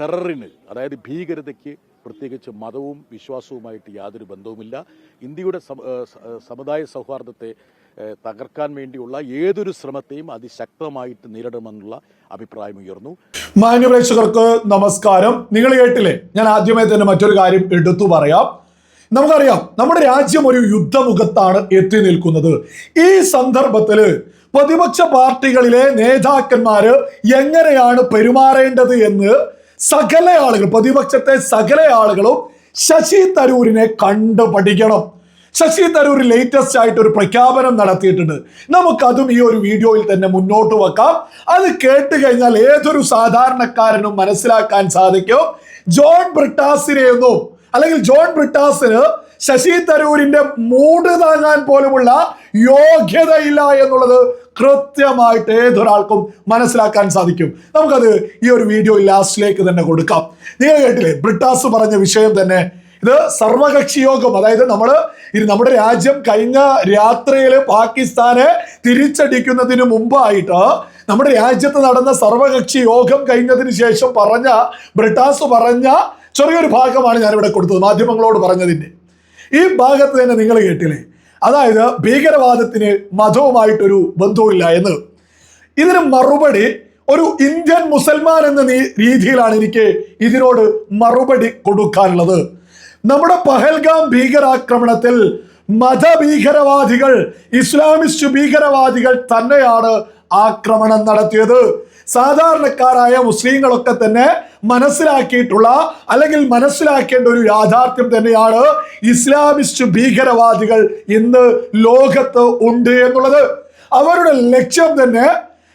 ടെററിന് അതായത് ഭീകരതയ്ക്ക് പ്രത്യേകിച്ച് മതവും വിശ്വാസവുമായിട്ട് യാതൊരു ബന്ധവുമില്ല. ഇന്ത്യയുടെ സമുദായ സൗഹാർദ്ദത്തെ തകർക്കാൻ വേണ്ടിയുള്ള ഏതൊരു ശ്രമത്തെയും അതിശക്തമായിട്ട് നേരിടുമെന്നുള്ള അഭിപ്രായം ഉയർന്നു. മാന്യപ്രേക്ഷകർക്ക് നമസ്കാരം. നിങ്ങൾ കേട്ടില്ലേ? ഞാൻ ആദ്യമേ തന്നെ മറ്റൊരു കാര്യം എടുത്തു പറയാം. നമുക്കറിയാം നമ്മുടെ രാജ്യം ഒരു യുദ്ധമുഖത്താണ് എത്തി നിൽക്കുന്നത്. ഈ സന്ദർഭത്തിൽ പ്രതിപക്ഷ പാർട്ടികളിലെ നേതാക്കന്മാര് എങ്ങനെയാണ് പെരുമാറേണ്ടത് എന്ന് സകല ആളുകൾ പ്രതിപക്ഷത്തെ സകല ആളുകളും ശശി തരൂരിനെ കണ്ടുപഠിക്കണം. ശശി തരൂർ ലേറ്റസ്റ്റ് ആയിട്ട് ഒരു പ്രഖ്യാപനം നടത്തിയിട്ടുണ്ട്. നമുക്കതും ഈ ഒരു വീഡിയോയിൽ തന്നെ മുന്നോട്ട് വെക്കാം. അത് കേട്ട് കഴിഞ്ഞാൽ ഏതൊരു സാധാരണക്കാരനും മനസ്സിലാക്കാൻ സാധിക്കും. ജോൺ ബ്രിട്ടാസിനെയൊന്നും അല്ലെങ്കിൽ ജോൺ ബ്രിട്ടാസിന് ശശി തരൂരിന്റെ മൂട് താങ്ങാൻ പോലുമുള്ള യോഗ്യതയില്ല എന്നുള്ളത് കൃത്യമായിട്ട് ഏതൊരാൾക്കും മനസ്സിലാക്കാൻ സാധിക്കും. നമുക്കത് ഈ ഒരു വീഡിയോ ലാസ്റ്റിലേക്ക് തന്നെ കൊടുക്കാം. നിങ്ങൾ കേട്ടില്ലേ? ബ്രിട്ടാസ് പറഞ്ഞ വിഷയം തന്നെ. ഇത് സർവകക്ഷി യോഗം. അതായത് നമ്മൾ നമ്മുടെ രാജ്യം കഴിഞ്ഞ രാത്രിയിൽ പാകിസ്ഥാനെ തിരിച്ചടിക്കുന്നതിന് മുമ്പായിട്ട് നമ്മുടെ രാജ്യത്ത് നടന്ന സർവകക്ഷി യോഗം കഴിഞ്ഞതിന് ശേഷം പറഞ്ഞ ബ്രിട്ടാസ് പറഞ്ഞ ചെറിയൊരു ഭാഗമാണ് ഞാനിവിടെ കൊടുത്തത്. മാധ്യമങ്ങളോട് പറഞ്ഞതിന്റെ. ഈ ഭാഗത്ത് തന്നെ നിങ്ങൾ കേട്ടില്ലേ? അതായത് ഭീകരവാദത്തിന് മതവുമായിട്ടൊരു ബന്ധവുമില്ല എന്ന്. ഇതിന് മറുപടി ഒരു ഇന്ത്യൻ മുസൽമാൻ എന്ന രീതിയിലാണ് എനിക്ക് ഇതിനോട് മറുപടി കൊടുക്കാനുള്ളത്. നമ്മുടെ പഹൽഗാം ഭീകരാക്രമണത്തിൽ മതഭീകരവാദികൾ ഇസ്ലാമിസ്റ്റ് ഭീകരവാദികൾ തന്നെയാണ് ആക്രമണം നടത്തിയത്. സാധാരണക്കാരായ മുസ്ലിങ്ങളൊക്കെ തന്നെ മനസ്സിലാക്കിയിട്ടുള്ള അല്ലെങ്കിൽ മനസ്സിലാക്കേണ്ട ഒരു യാഥാർത്ഥ്യം തന്നെയാണ് ഇസ്ലാമിസ്റ്റ് ഭീകരവാദികൾ ഇന്ന് ലോകത്ത് ഉണ്ട് എന്നുള്ളത്. അവരുടെ ലക്ഷ്യം തന്നെ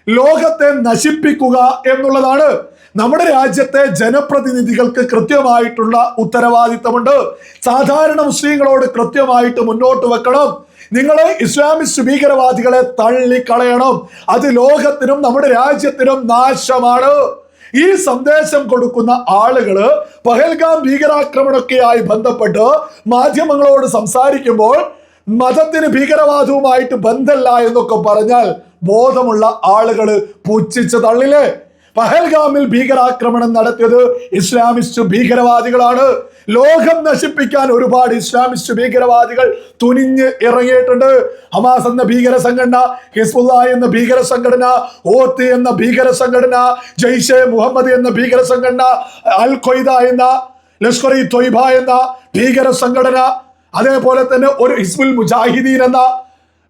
ലോകത്തെ നശിപ്പിക്കുക എന്നുള്ളതാണ്. നമ്മുടെ രാജ്യത്തെ ജനപ്രതിനിധികൾക്ക് കൃത്യമായിട്ടുള്ള ഉത്തരവാദിത്തമുണ്ട്. സാധാരണ മുസ്ലിങ്ങളോട് കൃത്യമായിട്ട് മുന്നോട്ട് വെക്കണം. നിങ്ങൾ ഇസ്ലാമിസ്റ്റ് ഭീകരവാദികളെ തള്ളിക്കളയണം. അത് ലോകത്തിനും നമ്മുടെ രാജ്യത്തിനും നാശമാണ്. ഈ സന്ദേശം കൊടുക്കുന്ന ആളുകൾ പഹൽഗാം ഭീകരാക്രമണമൊക്കെയായി ബന്ധപ്പെട്ട് മാധ്യമങ്ങളോട് സംസാരിക്കുമ്പോൾ മതത്തിന് ഭീകരവാദവുമായിട്ട് ബന്ധമല്ല എന്നൊക്കെ പറഞ്ഞാൽ ബോധമുള്ള ആളുകൾ പുച്ഛിച്ച് തള്ളില്ലേ? പഹൽഗാമിൽ ഭീകരാക്രമണം നടത്തിയത് ഇസ്ലാമിസ്റ്റ് ഭീകരവാദികളാണ്. ലോകം നശിപ്പിക്കാൻ ഒരുപാട് ഇസ്ലാമിസ്റ്റ് ഭീകരവാദികൾ തുനിഞ്ഞ് ഇറങ്ങിയിട്ടുണ്ട്. ഹമാസ് എന്ന ഭീകര സംഘടന ഹിസ്ബുല്ല എന്ന ഭീകര സംഘടന ഓത്ത് എന്ന ഭീകര സംഘടന ജയ്ഷെ മുഹമ്മദ് എന്ന ഭീകര സംഘടന അൽ ഖ്വയ്ദ എന്ന ലഷ്കർ ഇ തൊയ്ബ എന്ന ഭീകര സംഘടന അതേപോലെ തന്നെ ഒരു ഹിസ്ബുൽ മുജാഹിദീൻ എന്ന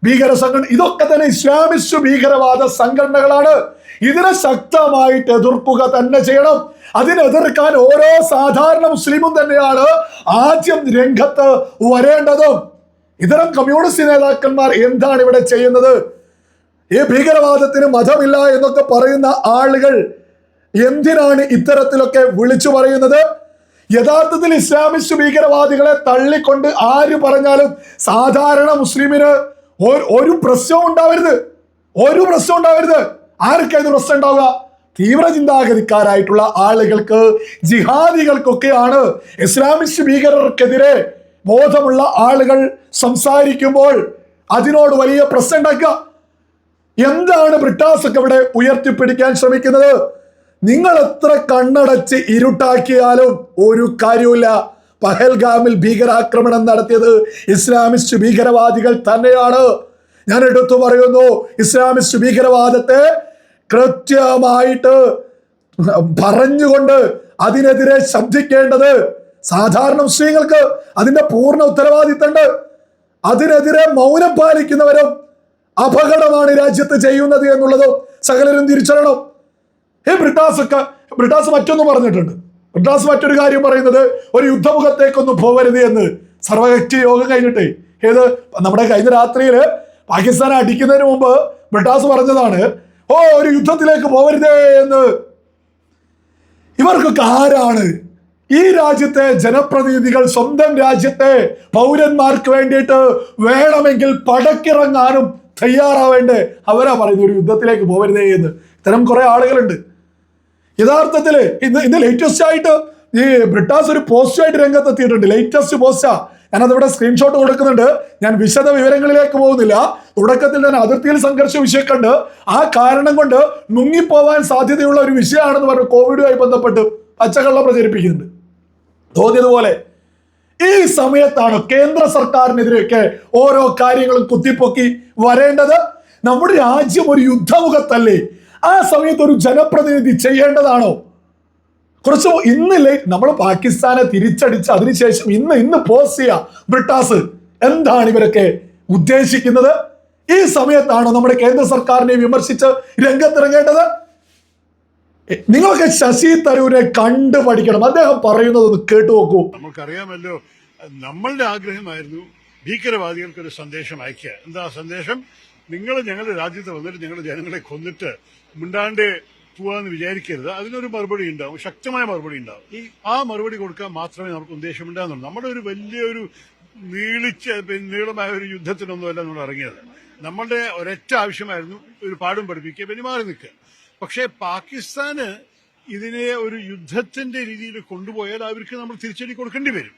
ഭീകര സംഘടന ഇതൊക്കെ തന്നെ ഇസ്ലാമിസ്റ്റ് ഭീകരവാദ സംഘടനകളാണ്. ഇതിനെ ശക്തമായിട്ട് എതിർക്കുക തന്നെ ചെയ്യണം. അതിനെതിർക്കാൻ ഓരോ സാധാരണ മുസ്ലിമും തന്നെയാണ് ആദ്യം രംഗത്ത് വരേണ്ടതും. ഇത്തരം കമ്മ്യൂണിസ്റ്റ് നേതാക്കന്മാർ എന്താണ് ഇവിടെ ചെയ്യുന്നത്? ഈ ഭീകരവാദത്തിന് മതമില്ല എന്നൊക്കെ പറയുന്ന ആളുകൾ എന്തിനാണ് ഇത്തരത്തിലൊക്കെ വിളിച്ചു പറയുന്നത്? യഥാർത്ഥത്തിൽ ഇസ്ലാമിസ്റ്റ് ഭീകരവാദികളെ തള്ളിക്കൊണ്ട് ആര് പറഞ്ഞാലും സാധാരണ മുസ്ലിമിന് ഒരു- പ്രശ്നവും ഉണ്ടാവരുത്. ഒരു പ്രശ്നം ഉണ്ടാവരുത്. ആർക്കായത് പ്രശ്നം ഉണ്ടാവുക? തീവ്ര ചിന്താഗതിക്കാരായിട്ടുള്ള ആളുകൾക്ക് ജിഹാദികൾക്കൊക്കെയാണ് ഇസ്ലാമിസ്റ്റ് ഭീകരർക്കെതിരെ ബോധമുള്ള ആളുകൾ സംസാരിക്കുമ്പോൾ അതിനോട് വലിയ പ്രശ്നം ഉണ്ടാക്കുക. എന്താണ് ബ്രിട്ടാസ് ഒക്കെ ഇവിടെ ഉയർത്തിപ്പിടിക്കാൻ ശ്രമിക്കുന്നത്? നിങ്ങൾ എത്ര കണ്ണടച്ച് ഇരുട്ടാക്കിയാലും ഒരു കാര്യമില്ല പഹൽഗാമിൽ ഭീകരാക്രമണം നടത്തിയത് ഇസ്ലാമിസ്റ്റ് ഭീകരവാദികൾ തന്നെയാണ്. ഞാൻ എടുത്തു പറയുന്നു ഇസ്ലാമിസ്റ്റ് ഭീകരവാദത്തെ കൃത്യമായിട്ട് പറഞ്ഞുകൊണ്ട് അതിനെതിരെ ശബ്ദിക്കേണ്ടത് സാധാരണ മുസ്ലിങ്ങൾക്ക് അതിന്റെ പൂർണ ഉത്തരവാദിത്തമുണ്ട്. അതിനെതിരെ മൗനം പാലിക്കുന്നവരും അപകടമാണ് രാജ്യത്ത് ചെയ്യുന്നത് എന്നുള്ളതും സകലരും തിരിച്ചറിയണം. ഹേ ബ്രിട്ടാസ് ഒക്കെ ബ്രിട്ടാസ് മറ്റൊന്ന് പറഞ്ഞിട്ടുണ്ട്. ബ്രിട്ടാസ് മറ്റൊരു കാര്യം പറയുന്നത് ഒരു യുദ്ധമുഖത്തേക്കൊന്നും പോകരുത് എന്ന്. സർവകക്ഷി യോഗം കഴിഞ്ഞിട്ട്. ഏത്? നമ്മുടെ കഴിഞ്ഞ രാത്രിയിൽ പാകിസ്ഥാനെ അടിക്കുന്നതിന് മുമ്പ് ബ്രിട്ടാസ് പറഞ്ഞതാണ് ഓ ഒരു യുദ്ധത്തിലേക്ക് പോകരുതേ എന്ന്. ഇവർക്കൊക്കെ ആരാണ് ഈ രാജ്യത്തെ ജനപ്രതിനിധികൾ സ്വന്തം രാജ്യത്തെ പൗരന്മാർക്ക് വേണ്ടിയിട്ട് വേണമെങ്കിൽ പടക്കിറങ്ങാനും തയ്യാറാവേണ്ടേ? അവരാ പറയുന്നത് ഒരു യുദ്ധത്തിലേക്ക് പോകരുതേ എന്ന്. ഇത്തരം കുറെ ആളുകളുണ്ട്. യഥാർത്ഥത്തിൽ ഇന്ന് ഇന്ന് ലേറ്റസ്റ്റ് ആയിട്ട് ഈ ബ്രിട്ടാസ് ഒരു പോസ്റ്റുമായിട്ട് രംഗത്തെത്തിയിട്ടുണ്ട്. ലേറ്റസ്റ്റ് പോസ്റ്റാ ഞാനതിവിടെ സ്ക്രീൻഷോട്ട് കൊടുക്കുന്നുണ്ട്. ഞാൻ വിശദ വിവരങ്ങളിലേക്ക് പോകുന്നില്ല. തുടക്കത്തിൽ തന്നെ അതിർത്തിയിൽ സംഘർഷ വിഷയക്കുണ്ട് ആ കാരണം കൊണ്ട് മുങ്ങിപ്പോവാൻ സാധ്യതയുള്ള ഒരു വിഷയമാണെന്ന് പറഞ്ഞു കോവിഡുമായി ബന്ധപ്പെട്ട് പച്ചക്കള്ളം പ്രചരിപ്പിക്കുന്നുണ്ട്. തോന്നിയതുപോലെ ഈ സമയത്താണ് കേന്ദ്ര സർക്കാരിനെതിരെയൊക്കെ ഓരോ കാര്യങ്ങളും കുത്തിപ്പൊക്കി വരേണ്ടത്. നമ്മുടെ രാജ്യം ഒരു യുദ്ധമുഖത്തല്ലേ? ആ സമയത്ത് ഒരു ജനപ്രതിനിധി ചെയ്യേണ്ടതാണോ? കുറച്ച് ഇന്നില്ലേ നമ്മൾ പാകിസ്ഥാനെ തിരിച്ചടിച്ച് അതിനുശേഷം ഇന്ന് ഇന്ന് ചെയ്യ ബ്രിട്ടാസ്. എന്താണ് ഇവരൊക്കെ ഉദ്ദേശിക്കുന്നത്? ഈ സമയത്താണോ നമ്മുടെ കേന്ദ്ര സർക്കാരിനെ വിമർശിച്ച് രംഗത്തിറങ്ങേണ്ടത്? നിങ്ങളൊക്കെ ശശി തരൂരെ കണ്ടു പഠിക്കണം. അദ്ദേഹം പറയുന്നത് ഒന്ന് കേട്ടു നോക്കൂ. നമുക്കറിയാമല്ലോ നമ്മളുടെ ആഗ്രഹമായിരുന്നു ഭീകരവാദികൾക്ക് ഒരു സന്ദേശം അയക്കുക എന്താ സന്ദേശം? നിങ്ങൾ ഞങ്ങളുടെ രാജ്യത്ത് വന്നിട്ട് ഞങ്ങളുടെ ജനങ്ങളെ കൊന്നിട്ട് മിണ്ടാണ്ട് പോവാന്ന് വിചാരിക്കരുത്. അതിനൊരു മറുപടി ഉണ്ടാവും. ശക്തമായ മറുപടി ഉണ്ടാവും. ഈ ആ മറുപടി കൊടുക്കാൻ മാത്രമേ നമുക്ക് ഉദ്ദേശമുണ്ടാകുന്നുള്ളൂ. നമ്മുടെ ഒരു വലിയൊരു നീളിച്ച നീളമായ ഒരു യുദ്ധത്തിനൊന്നുമല്ല നമ്മൾ ഇറങ്ങിയത്. നമ്മളുടെ ഒരൊറ്റ ആവശ്യമായിരുന്നു ഒരു പാടും പഠിപ്പിക്കുക പെരുമാറി മാറി നിൽക്കുക. പക്ഷേ പാകിസ്ഥാന് ഇതിനെ ഒരു യുദ്ധത്തിന്റെ രീതിയിൽ കൊണ്ടുപോയാൽ അവർക്ക് നമ്മൾ തിരിച്ചടി കൊടുക്കേണ്ടി വരും.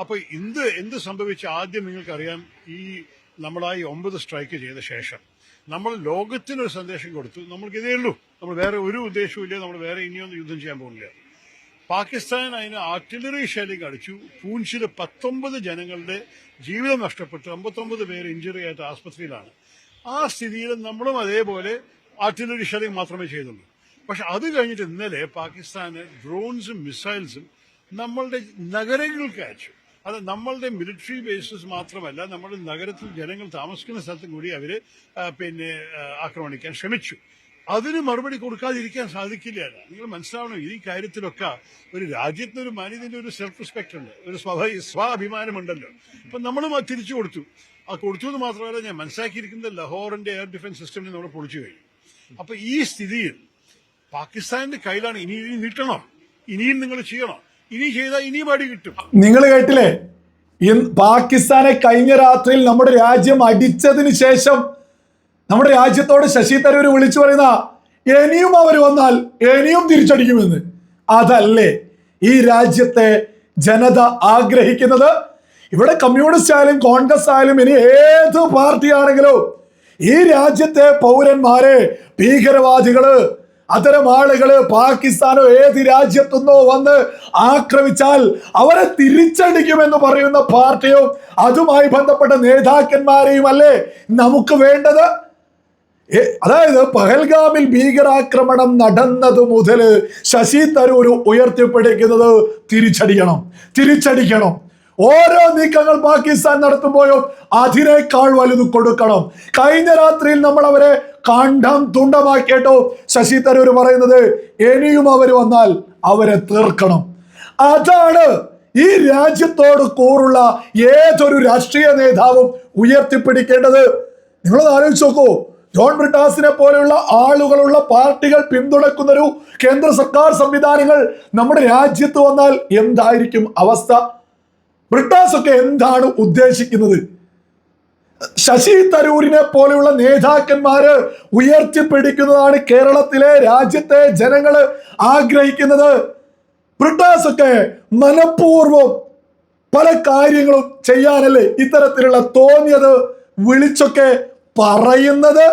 അപ്പൊ എന്ത് എന്ത് സംഭവിച്ച ആദ്യം നിങ്ങൾക്കറിയാം ഈ നമ്മളായി ഒമ്പത് സ്ട്രൈക്ക് ചെയ്ത ശേഷം നമ്മൾ ലോകത്തിനൊരു സന്ദേശം കൊടുത്തു. നമ്മൾക്ക് ഇതേ ഉള്ളൂ. നമ്മൾ വേറെ ഒരു ഉദ്ദേശവും നമ്മൾ വേറെ ഇനിയൊന്നും യുദ്ധം ചെയ്യാൻ പോകുന്നില്ല. പാകിസ്ഥാൻ അതിന് ആർട്ടിലറി ഷെല്ലിംഗ് അടിച്ചു. പൂഞ്ചിൽ പത്തൊമ്പത് ജനങ്ങളുടെ ജീവിതം നഷ്ടപ്പെട്ടു. അമ്പത്തൊമ്പത് പേര് ഇഞ്ചുറി ആയിട്ട് ആസ്പത്രിയിലാണ്. ആ സ്ഥിതിയിൽ നമ്മളും അതേപോലെ ആർട്ടിലറി ഷെല്ലിംഗ് മാത്രമേ ചെയ്തുള്ളൂ. പക്ഷെ അത് കഴിഞ്ഞിട്ട് ഇന്നലെ പാകിസ്ഥാന് ഡ്രോൺസും മിസൈൽസും നമ്മളുടെ നഗരങ്ങൾക്ക് അയച്ചു. അത് നമ്മളുടെ മിലിറ്ററി ബേസസ് മാത്രമല്ല നമ്മുടെ നഗരത്തിൽ ജനങ്ങൾ താമസിക്കുന്ന സ്ഥലത്തും കൂടി അവർ പിന്നെ ആക്രമണിക്കാൻ ശ്രമിച്ചു. അതിന് മറുപടി കൊടുക്കാതിരിക്കാൻ സാധിക്കില്ല നിങ്ങൾ മനസ്സിലാവണം? ഈ കാര്യത്തിലൊക്കെ ഒരു രാജ്യത്തിന് ഒരു മാന്യതയുടെ ഒരു സെൽഫ് റെസ്പെക്ട് ഉണ്ട്. ഒരു സ്വാഭാവിക സ്വാഭിമാനമുണ്ടല്ലോ. അപ്പൊ നമ്മളും അത് തിരിച്ചു കൊടുത്തു. ആ കൊടുത്തു എന്ന് മാത്രമല്ല ഞാൻ മനസ്സിലാക്കിയിരിക്കുന്നത് ലഹോറിന്റെ എയർ ഡിഫൻസ് സിസ്റ്റമിനെ നമ്മൾ പൊളിച്ചു കഴിഞ്ഞു. അപ്പൊ ഈ സ്ഥിതിയിൽ പാകിസ്ഥാന്റെ കയ്യിലാണ് ഇനി നീട്ടണോ. ഇനിയും നിങ്ങൾ ചെയ്യണോ. ഇനി ചെയ്താൽ ഇനിയും കിട്ടും. നിങ്ങൾ കേട്ടില്ലേ? പാകിസ്ഥാനെ കഴിഞ്ഞ രാത്രിയിൽ നമ്മുടെ രാജ്യം അടിച്ചതിന് ശേഷം നമ്മുടെ രാജ്യത്തോട് ശശി തരൂർ വിളിച്ചു പറയുന്ന ഇനിയും അവർ വന്നാൽ ഇനിയും തിരിച്ചടിക്കുമെന്ന്. അതല്ലേ ഈ രാജ്യത്തെ ജനത ആഗ്രഹിക്കുന്നത്? ഇവിടെ കമ്മ്യൂണിസ്റ്റ് ആയാലും കോൺഗ്രസ് ആയാലും ഇനി ഏത് പാർട്ടിയാണെങ്കിലും ഈ രാജ്യത്തെ പൗരന്മാരെ ഭീകരവാദികൾ അത്തരം ആളുകൾ പാകിസ്ഥാനോ ഏത് രാജ്യത്തുനിന്നോ വന്ന് ആക്രമിച്ചാൽ അവരെ തിരിച്ചടിക്കുമെന്ന് പറയുന്ന പാർട്ടിയും അതുമായി ബന്ധപ്പെട്ട നേതാക്കന്മാരെയും അല്ലേ നമുക്ക് വേണ്ടത്? അതായത് പഹൽഗാമിൽ ഭീകരാക്രമണം നടന്നത് മുതൽ ശശി തരൂർ ഉയർത്തിപ്പിടിക്കുന്നത് തിരിച്ചടിക്കണം തിരിച്ചടിക്കണം. ഓരോ നീക്കങ്ങൾ പാകിസ്ഥാൻ നടത്തുമ്പോഴും അതിനേക്കാൾ വലുത് കൊടുക്കണം. കഴിഞ്ഞ രാത്രിയിൽ നമ്മൾ അവരെ കണ്ടം തുണ്ടമാക്കിയിട്ടോ? ശശി തരൂർ പറയുന്നത് ഇനിയും അവർ വന്നാൽ അവരെ തീർക്കണം. അതാണ് ഈ രാജ്യത്തോട് കൂറുള്ള ഏതൊരു രാഷ്ട്രീയ നേതാവും ഉയർത്തിപ്പിടിക്കേണ്ടത്. നിങ്ങളത് ആലോചിച്ച് നോക്കൂ. ജോൺ ബ്രിട്ടാസിനെ പോലെയുള്ള ആളുകളുള്ള പാർട്ടികൾ പിന്തുണക്കുന്നൊരു കേന്ദ്ര സർക്കാർ സംവിധാനങ്ങൾ നമ്മുടെ രാജ്യത്ത് വന്നാൽ എന്തായിരിക്കും അവസ്ഥ? ബ്രിട്ടാസ് ഒക്കെ എന്താണ് ഉദ്ദേശിക്കുന്നത്? ശശി തരൂരിനെ പോലെയുള്ള നേതാക്കന്മാര് ഉയർത്തിപ്പിടിക്കുന്നതാണ് കേരളത്തിലെ രാജ്യത്തെ ജനങ്ങൾ ആഗ്രഹിക്കുന്നത്. ബ്രിട്ടാസ് ഒക്കെ മനഃപൂർവം പല കാര്യങ്ങളും ചെയ്യാനല്ലേ ഇത്തരത്തിലുള്ള തോന്നിയത് വിളിച്ചൊക്കെ പറയുന്നത്?